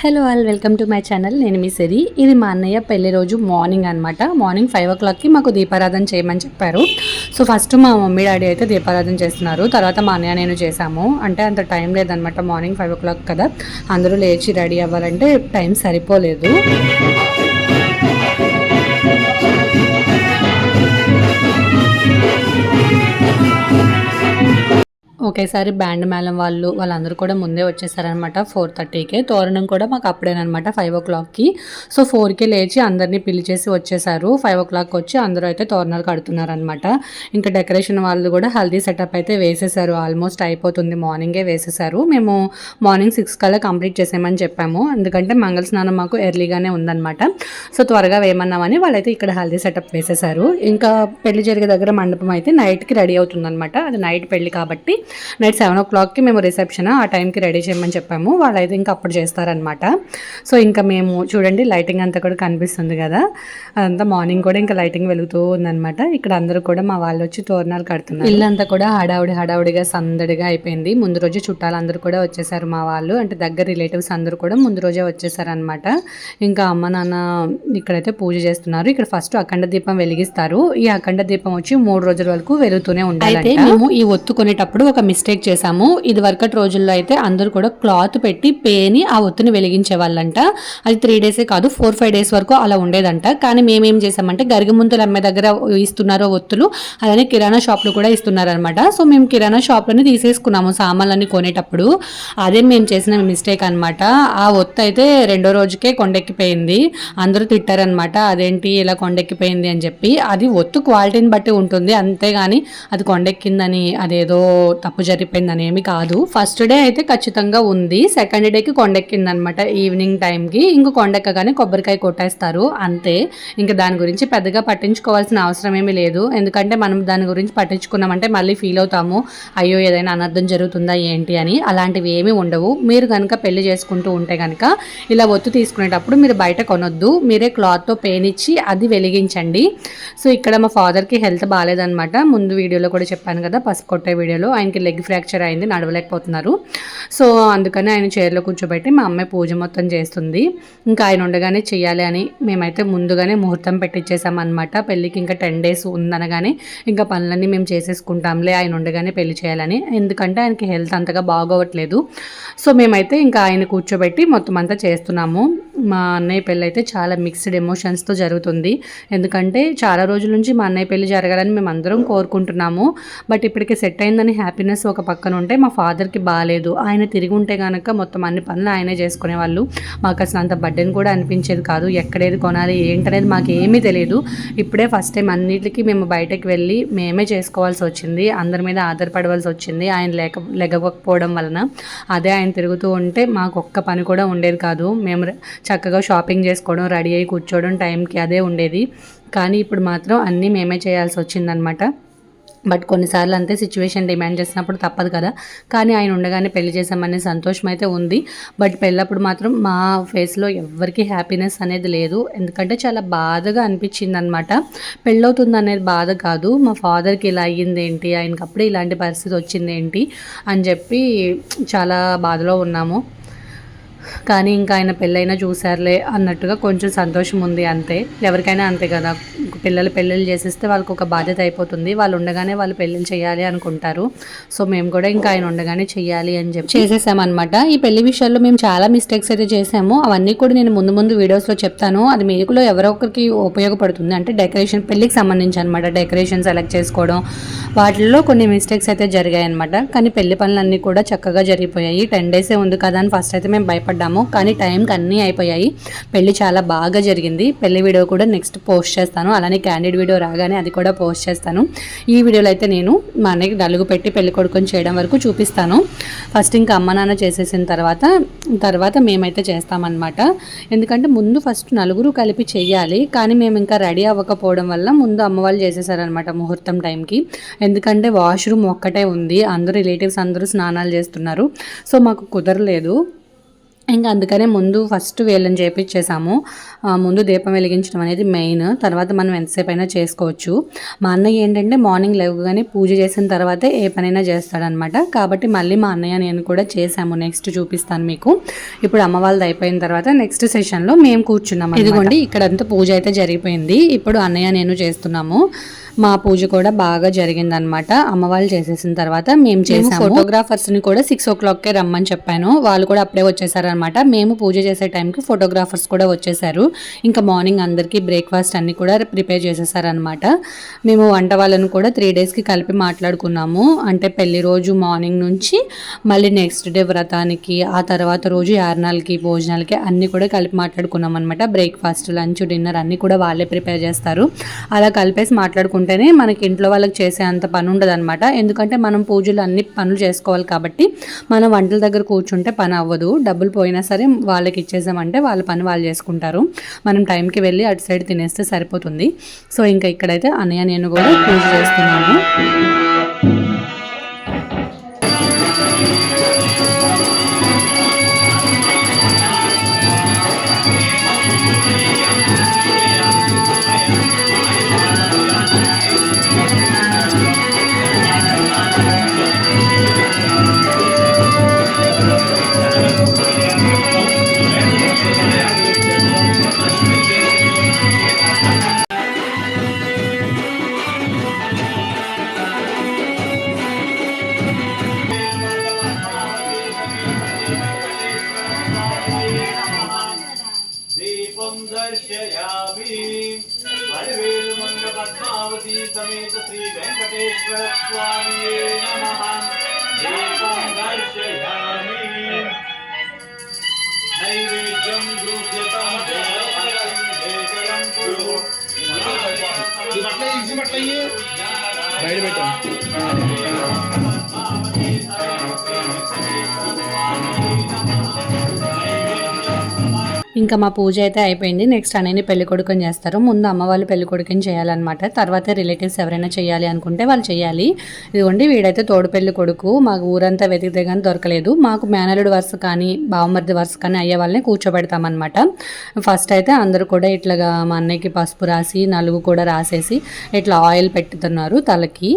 Hello all welcome to my channel నేను మీ సిరి. ఇది మా అన్నయ్య పెళ్ళి రోజు మార్నింగ్ అనమాట మార్నింగ్ ఫైవ్ ఓ క్లాక్కి మాకు దీపారాధన చేయమని చెప్పారు. సో ఫస్ట్ మా మమ్మీ డాడీ అయితే దీపారాధన చేస్తున్నారు. తర్వాత మా అన్నయ్య నేను చేశాము. అంటే అంత టైం లేదనమాట మార్నింగ్ ఫైవ్ ఓ క్లాక్ కదా. అందరూ లేచి రెడీ అవ్వాలంటే టైం సరిపోలేదు. ఒకేసారి బ్యాండ్ మేళం వాళ్ళు వాళ్ళందరూ కూడా ముందే వచ్చేసారనమాట ఫోర్ థర్టీకే. తోరణం కూడా మాకు అప్పుడేనమాట ఫైవ్ ఓ క్లాక్కి. సో ఫోర్కే లేచి అందరినీ పిలిచేసి వచ్చేసారు. ఫైవ్ ఓ క్లాక్ వచ్చి అందరూ అయితే తోరణాలు కడుతున్నారనమాట ఇంకా డెకరేషన్ వాళ్ళు కూడా హల్దీ సెటప్ అయితే వేసేసారు. ఆల్మోస్ట్ అయిపోతుంది. మార్నింగే వేసేసారు. మేము మార్నింగ్ సిక్స్ కల్లా కంప్లీట్ చేసామని చెప్పాము. ఎందుకంటే మంగళ స్నానం మాకు ఎర్లీగానే ఉందన్నమాట. సో త్వరగా వేయమన్నామని వాళ్ళైతే ఇక్కడ హల్దీ సెటప్ వేసేసారు. ఇంకా పెళ్ళి జరిగే దగ్గర మండపం అయితే నైట్కి రెడీ అవుతుందన్నమాట. అది నైట్ పెళ్ళి కాబట్టి నైట్ సెవెన్ ఓ క్లాక్కి మేము రిసెప్షన్ ఆ టైంకి రెడీ చేయమని చెప్పాము. వాళ్ళైతే ఇంకా అప్పుడు చేస్తారనమాట సో ఇంకా మేము చూడండి లైటింగ్ అంతా కూడా కనిపిస్తుంది కదా. అదంతా మార్నింగ్ కూడా ఇంకా లైటింగ్ వెలుగుతూ ఉందన్నమాట. ఇక్కడ అందరూ కూడా మా వాళ్ళు వచ్చి తోరణాలు కడుతున్నారు. ఇల్లంతా కూడా హడావుడి హడావుడిగా సందడిగా అయిపోయింది. ముందు రోజు చుట్టాలు అందరూ కూడా వచ్చేసారు మా వాళ్ళు. అంటే దగ్గర రిలేటివ్స్ అందరూ కూడా ముందు రోజే వచ్చేసారనమాట ఇంకా అమ్మ నాన్న ఇక్కడైతే పూజ చేస్తున్నారు. ఇక్కడ ఫస్ట్ అఖండ దీపం వెలిగిస్తారు. ఈ అఖండ దీపం వచ్చి మూడు రోజుల వరకు వెలుగుతూనే ఉండాలి అయితే మేము ఈ ఒత్తు కొనేటప్పుడు ఒక మిస్టేక్ చేసాము ఇది వరకటి రోజుల్లో అయితే అందరూ కూడా క్లాత్ పెట్టి పేని ఆ ఒత్తిని వెలిగించే వాళ్ళంట అది త్రీ డేసే కాదు ఫోర్ ఫైవ్ డేస్ వరకు అలా ఉండేదంట. కానీ మేమేం చేసామంటే గరిగముంతులు అమ్మే దగ్గర ఇస్తున్నారో ఒత్తులు అలానే కిరాణా షాప్లో కూడా ఇస్తున్నారనమాట సో మేము కిరాణా షాప్లోనే తీసేసుకున్నాము సామాన్లన్నీ కొనేటప్పుడు. అదే మేము చేసిన మిస్టేక్ అనమాట ఆ ఒత్తు అయితే రెండో రోజుకే కొండెక్కిపోయింది. అందరూ తిట్టారనమాట అదేంటి ఇలా కొండెక్కిపోయింది అని చెప్పి. అది ఒత్తు క్వాలిటీని బట్టి ఉంటుంది అంతేగాని అది కొండెక్కిందని అదేదో తప్పు జరిగిపోయిందని ఏమి కాదు. ఫస్ట్ డే అయితే ఖచ్చితంగా ఉంది. సెకండ్ డేకి కొండెక్కింది అనమాట ఈవినింగ్ టైంకి ఇంక కొండెక్కగానే కొబ్బరికాయ కొట్టేస్తారు. అంతే. ఇంకా దాని గురించి పెద్దగా పట్టించుకోవాల్సిన అవసరం ఏమీ లేదు. ఎందుకంటే మనం దాని గురించి పట్టించుకున్నామంటే మళ్ళీ ఫీల్ అవుతాము. అయ్యో ఏదైనా అనర్థం జరుగుతుందా ఏంటి అని. అలాంటివి ఏమీ ఉండవు. మీరు కనుక పెళ్ళి చేసుకుంటూ ఉంటే కనుక ఇలా ఒత్తు తీసుకునేటప్పుడు మీరు బయట కొనొద్దు. మీరే క్లాత్తో పేనిచ్చి అది వెలిగించండి. సో ఇక్కడ మా ఫాదర్కి హెల్త్ బాగాలేదనమాట. ముందు వీడియోలో కూడా చెప్పాను కదా పసుపు కొట్టే వీడియోలో. ఆయనకి లెగ్ ఫ్రాక్చర్ అయింది నడవలేకపోతున్నారు. సో అందుకని ఆయన చైర్లో కూర్చోబెట్టి మా అమ్మాయి పూజ మొత్తం చేస్తుంది. ఇంకా ఆయన ఉండగానే చేయాలి అని మేమైతే ముందుగానే ముహూర్తం పెట్టించేసామన్నమాట పెళ్ళికి ఇంకా టెన్ డేస్ ఉందనగానే ఇంకా పనులన్నీ మేము చేసేసుకుంటాంలే ఆయన ఉండగానే పెళ్ళి చేయాలని. ఎందుకంటే ఆయనకి హెల్త్ అంతగా బాగోవట్లేదు. సో మేమైతే ఇంకా ఆయన కూర్చోబెట్టి మొత్తం అంతా చేస్తున్నాము. మా అన్నయ్య పెళ్ళి అయితే చాలా మిక్స్డ్ ఎమోషన్స్తో జరుగుతుంది. ఎందుకంటే చాలా రోజుల నుంచి మా అన్నయ్య పెళ్ళి జరగాలని మేము అందరం కోరుకుంటున్నాము. బట్ ఇప్పటికి సెట్ అయిందని హ్యాపీనెస్ ఒక పక్కన ఉంటే మా ఫాదర్కి బాగాలేదు ఆయన తిరిగి ఉంటే కనుక మొత్తం అన్ని పనులు ఆయనే చేసుకునేవాళ్ళు. మాకు అసలు అంత బడ్డెన్ కూడా అనిపించేది కాదు. ఎక్కడేది కొనాలి ఏంటనేది మాకు ఏమీ తెలియదు. ఇప్పుడే ఫస్ట్ టైం అన్నిటికీ మేము బయటకు వెళ్ళి మేమే చేసుకోవాల్సి వచ్చింది. అందరి మీద ఆధారపడవలసి వచ్చింది. ఆయన లేక లెగకపోవడం వలన. అదే ఆయన తిరుగుతూ ఉంటే మాకు ఒక్క పని కూడా ఉండేది కాదు. మేము చక్కగా షాపింగ్ చేసుకోవడం రెడీ అయ్యి కూర్చోవడం టైంకి అదే ఉండేది. కానీ ఇప్పుడు మాత్రం అన్నీ మేమే చేయాల్సి వచ్చిందనమాట బట్ కొన్నిసార్లు అంతే సిచ్యువేషన్ డిమాండ్ చేసినప్పుడు తప్పదు కదా. కానీ ఆయన ఉండగానే పెళ్ళి చేసామనే సంతోషం అయితే ఉంది. బట్ పెళ్ళప్పుడు మాత్రం మా ఫేస్లో ఎవరికి హ్యాపీనెస్ అనేది లేదు. ఎందుకంటే చాలా బాధగా అనిపించింది అనమాట పెళ్ళవుతుంది అనేది బాధ కాదు. మా ఫాదర్కి ఇలా అయ్యింది ఏంటి ఆయనకి అప్పుడే ఇలాంటి పరిస్థితి వచ్చింది ఏంటి అని చెప్పి చాలా బాధలో ఉన్నాము. కానీ ఇంకా ఆయన పెళ్ళైనా చూసారులే అన్నట్టుగా కొంచెం సంతోషం ఉంది అంతే. ఎవరికైనా అంతే కదా. పిల్లలు పెళ్ళిళ్ళు చేసేస్తే వాళ్ళకి ఒక బాధ్యత అయిపోతుంది. వాళ్ళు ఉండగానే వాళ్ళు పెళ్ళిళ్ళు చేయాలి అనుకుంటారు. సో మేము కూడా ఇంకా ఆయన ఉండగానే చేయాలి అని చెప్పి చేసేసామన్నమాట. ఈ పెళ్ళి విషయాల్లో మేము చాలా మిస్టేక్స్ అయితే చేసాము అవన్నీ కూడా నేను ముందు ముందు వీడియోస్లో చెప్తాను. అది మీకులో ఎవరో ఒకరికి ఉపయోగపడుతుంది. అంటే డెకరేషన్ పెళ్ళికి సంబంధించి అనమాట డెకరేషన్ సెలెక్ట్ చేసుకోవడం. వాటిల్లో కొన్ని మిస్టేక్స్ అయితే జరిగాయి అనమాట కానీ పెళ్ళి పనులన్నీ కూడా చక్కగా జరిగిపోయాయి. టెన్ డేసే ఉంది కదా అని ఫస్ట్ అయితే మేము భయపడ్డాము కానీ టైంకి అన్నీ అయిపోయాయి. పెళ్ళి చాలా బాగా జరిగింది. పెళ్ళి వీడియో కూడా నెక్స్ట్ పోస్ట్ చేస్తాను. అలానే క్యాండిడ్ వీడియో రాగానే అది కూడా పోస్ట్ చేస్తాను. ఈ వీడియోలో అయితే నేను మా అన్నకి నలుగు పెట్టి పెళ్ళి కొడుకుని చేయడం వరకు చూపిస్తాను. ఫస్ట్ ఇంకా అమ్మ నాన్న చేసేసిన తర్వాత తర్వాత మేమైతే చేస్తామన్నమాట. ఎందుకంటే ముందు ఫస్ట్ నలుగురు కలిపి చేయాలి. కానీ మేము ఇంకా రెడీ అవ్వకపోవడం వల్ల ముందు అమ్మ వాళ్ళు చేసేసారనమాట ముహూర్తం టైంకి ఎందుకంటే వాష్రూమ్ ఒక్కటే ఉంది. అందరూ రిలేటివ్స్ అందరూ స్నానాలు చేస్తున్నారు. సో మాకు కుదరలేదు. ఇంకా అందుకనే ముందు ఫస్ట్ వేలని చేపించేసాము. ముందు దీపం వెలిగించడం అనేది మెయిన్ తర్వాత మనం ఎంతసేపు అయినా చేసుకోవచ్చు. మా అన్నయ్య ఏంటంటే మార్నింగ్ లేవగానే పూజ చేసిన తర్వాతే ఏ పనైనా చేస్తాడనమాట. కాబట్టి మళ్ళీ మా అన్నయ్య నేను కూడా చేసాము. నెక్స్ట్ చూపిస్తాను మీకు. ఇప్పుడు అమ్మ వాళ్ళది అయిపోయిన తర్వాత నెక్స్ట్ సెషన్లో మేము కూర్చున్నాము ఇదిగోండి ఇక్కడంతా పూజ అయితే జరిగిపోయింది. ఇప్పుడు అన్నయ్య నేను చేస్తున్నాము. మా పూజ కూడా బాగా జరిగిందనమాట అమ్మ వాళ్ళు చేసేసిన తర్వాత మేము చేసాము. ఫోటోగ్రాఫర్స్ని కూడా సిక్స్ ఓ క్లాక్కే రమ్మని చెప్పాను. వాళ్ళు కూడా అప్పుడే వచ్చేసారనమాట మేము పూజ చేసే టైంకి ఫోటోగ్రాఫర్స్ కూడా వచ్చేసారు. ఇంకా మార్నింగ్ అందరికీ బ్రేక్ఫాస్ట్ అన్ని కూడా ప్రిపేర్ చేసేసారనమాట మేము వంట వాళ్ళను కూడా త్రీ డేస్కి కలిపి మాట్లాడుకున్నాము. అంటే పెళ్ళి రోజు మార్నింగ్ నుంచి మళ్ళీ నెక్స్ట్ డే వ్రతానికి ఆ తర్వాత రోజు యారణాలకి భోజనాలకి అన్ని కూడా కలిపి మాట్లాడుకున్నాం అనమాట బ్రేక్ఫాస్ట్ లంచ్ డిన్నర్ అన్ని కూడా వాళ్ళే ప్రిపేర్ చేస్తారు. అలా కలిపేసి వెంటనే మనకి ఇంట్లో వాళ్ళకి చేసే అంత పని ఉండదు అనమాట ఎందుకంటే మనం పూజలు అన్ని పనులు చేసుకోవాలి కాబట్టి మనం వంటల దగ్గర కూర్చుంటే పని అవ్వదు. డబ్బులు పోయినా సరే వాళ్ళకి ఇచ్చేసామంటే వాళ్ళ పని వాళ్ళు చేసుకుంటారు. మనం టైంకి వెళ్ళి అటు సైడ్ తినేస్తే సరిపోతుంది. సో ఇంకా ఇక్కడైతే అన్నయ్య నేను కూడా పూజ చేస్తున్నాము समेत श्री वेंकटेश्वर स्वामी नमः दीपं दर्शयामि नैवेद्यं गृह्यतां देवपरं कुरु मटलाइए बैठ बैठो ఇంకా మా పూజ అయితే అయిపోయింది. నెక్స్ట్ అనేది పెళ్ళి కొడుకుని చేస్తారు. ముందు అమ్మ వాళ్ళు పెళ్ళి కొడుకుని చేయాలన్నమాట. తర్వాత రిలేటివ్స్ ఎవరైనా చేయాలి అనుకుంటే వాళ్ళు చేయాలి. ఇదిగోండి వీడైతే తోడు పెళ్ళి కొడుకు. మాకు ఊరంతా వెతికితే కానీ దొరకలేదు. మాకు మేనలుడు వరుస కానీ బావమరిది వరుస కానీ అయ్యే వాళ్ళని కూర్చోబెడతామన్నమాట. ఫస్ట్ అయితే అందరూ కూడా ఇట్లాగా మా అన్నయ్యకి పసుపు రాసి నలుగు కూడా రాసేసి ఇట్లా ఆయిల్ పెట్టుతున్నారు తలకి.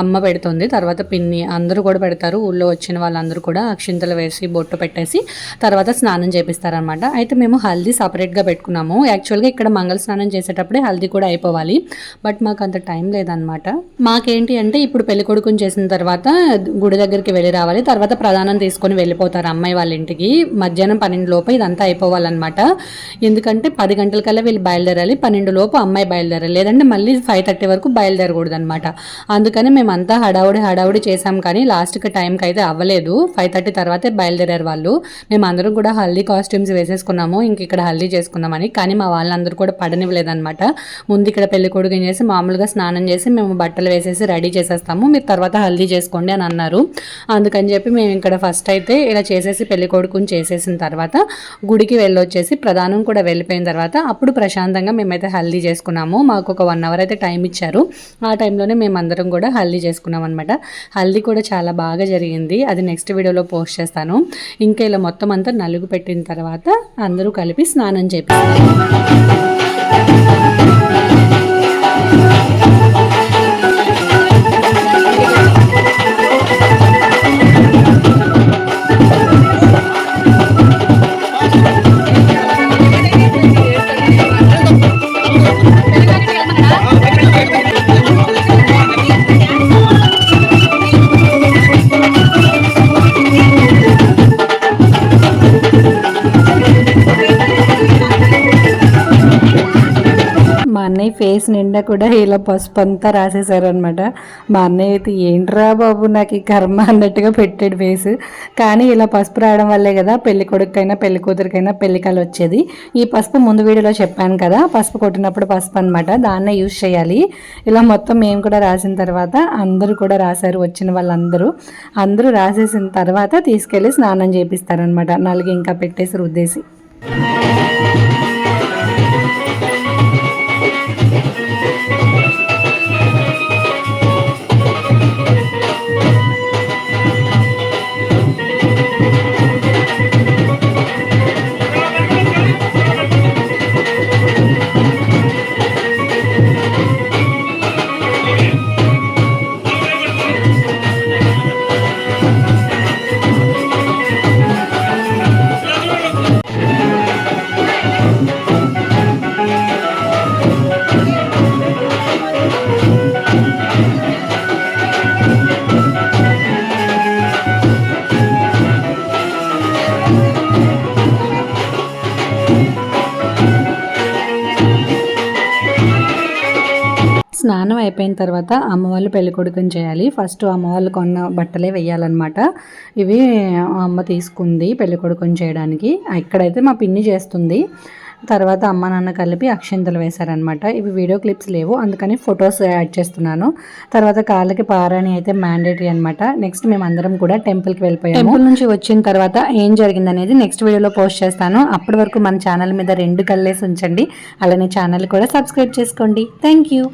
అమ్మ పెడుతుంది. తర్వాత పిన్ని అందరూ కూడా పెడతారు. ఊళ్ళో వచ్చిన వాళ్ళందరూ కూడా అక్షింతలు వేసి బొట్టు పెట్టేసి తర్వాత స్నానం చేపిస్తారనమాట అయితే మేము హల్దీ సపరేట్గా పెట్టుకున్నాము. యాక్చువల్గా ఇక్కడ మంగళ స్నానం చేసేటప్పుడే హల్దీ కూడా అయిపోవాలి. బట్ మాకు అంత టైం లేదనమాట మాకేంటి అంటే ఇప్పుడు పెళ్ళి కొడుకుని చేసిన తర్వాత గుడి దగ్గరికి వెళ్ళి రావాలి. తర్వాత ప్రధానం తీసుకొని వెళ్ళిపోతారు అమ్మాయి వాళ్ళ ఇంటికి. మధ్యాహ్నం పన్నెండు లోపు ఇదంతా అయిపోవాలన్నమాట. ఎందుకంటే పది గంటలకల్లా వీళ్ళు బయలుదేరాలి. పన్నెండు లోపు అమ్మాయి బయలుదేరాలి. లేదంటే మళ్ళీ ఫైవ్ థర్టీ వరకు బయలుదేరకూడదు అనమాట అందుకని మేమంతా హడావుడి హడావుడి చేసాం కానీ లాస్ట్కి టైంకి అయితే అవ్వలేదు. ఫైవ్ థర్టీ తర్వాతే బయలుదేరారు వాళ్ళు. మేము అందరం కూడా హల్దీ కాస్ట్యూమ్స్ వేసేసుకున్నాము. ఇంక ఇక్కడ హల్దీ చేసుకున్నామని కానీ మా వాళ్ళందరూ కూడా పడనివ్వలేదన్నమాట. ముందు ఇక్కడ పెళ్ళి కొడుకు చేసి మామూలుగా స్నానం చేసి మేము బట్టలు వేసేసి రెడీ చేసేస్తాము. మీరు తర్వాత హల్దీ చేసుకోండి అని అన్నారు. అందుకని చెప్పి మేము ఇక్కడ ఫస్ట్ అయితే ఇలా చేసేసి పెళ్ళి కొడుకుని చేసేసిన తర్వాత గుడికి వెళ్ళొచ్చేసి ప్రధానం కూడా వెళ్ళిపోయిన తర్వాత అప్పుడు ప్రశాంతంగా మేమైతే హల్దీ చేసుకున్నాము. మాకు ఒక వన్ అవర్ అయితే టైం ఇచ్చారు. ఆ టైంలోనే మేమందరం కూడా హల్దీ చేసుకున్నాం అనమాట హల్దీ కూడా చాలా బాగా జరిగింది. అది నెక్స్ట్ వీడియోలో పోస్ట్ చేస్తాను. ఇంకా ఇలా మొత్తం అంతా నలుగు పెట్టిన తర్వాత అందరూ కలిపి స్నానం చేపిస్తాం ఫేస్ నిండా కూడా ఇలా పసుపు అంతా రాసేసారనమాట మా అన్నయ్య అయితే ఏంట్రా బాబు నాకు ఈ కర్మ అన్నట్టుగా పెట్టాడు ఫేస్. కానీ ఇలా పసుపు రాయడం వల్లే కదా పెళ్ళి కొడుకైనా పెళ్ళి కూతురికైనా పెళ్ళికలు వచ్చేది. ఈ పసుపు ముందు వీడియోలో చెప్పాను కదా పసుపు కొట్టినప్పుడు పసుపు అనమాట దాన్నే యూజ్ చేయాలి. ఇలా మొత్తం మేము కూడా రాసిన తర్వాత అందరూ కూడా రాశారు వచ్చిన వాళ్ళందరూ. అందరూ రాసేసిన తర్వాత తీసుకెళ్ళి స్నానం చేపిస్తారనమాట నలుగు ఇంకా పెట్టేసి రుద్దేసి. స్నానం అయిపోయిన తర్వాత అమ్మ వాళ్ళు చేయాలి. ఫస్ట్ అమ్మ వాళ్ళు కొన్న బట్టలే వేయాలన్నమాట ఇవి అమ్మ తీసుకుంది పెళ్ళికొడుకుని చేయడానికి. ఇక్కడైతే మా పిన్ని చేస్తుంది. తర్వాత అమ్మ నాన్న కలిపి అక్షింతలు వేశారనమాట ఇవి వీడియో క్లిప్స్ లేవు అందుకని ఫొటోస్ యాడ్ చేస్తున్నాను. తర్వాత కాళ్ళకి పారాణి అయితే మ్యాండేటరీ అనమాట నెక్స్ట్ మేము అందరం కూడా టెంపుల్కి వెళ్ళిపోయాము. టెంపుల్ నుంచి వచ్చిన తర్వాత ఏం జరిగింది అనేది నెక్స్ట్ వీడియోలో పోస్ట్ చేస్తాను. అప్పటి వరకు మన ఛానల్ మీద రెండు కళ్ళేసి ఉంచండి. అలానే ఛానల్ కూడా సబ్స్క్రైబ్ చేసుకోండి. Thank you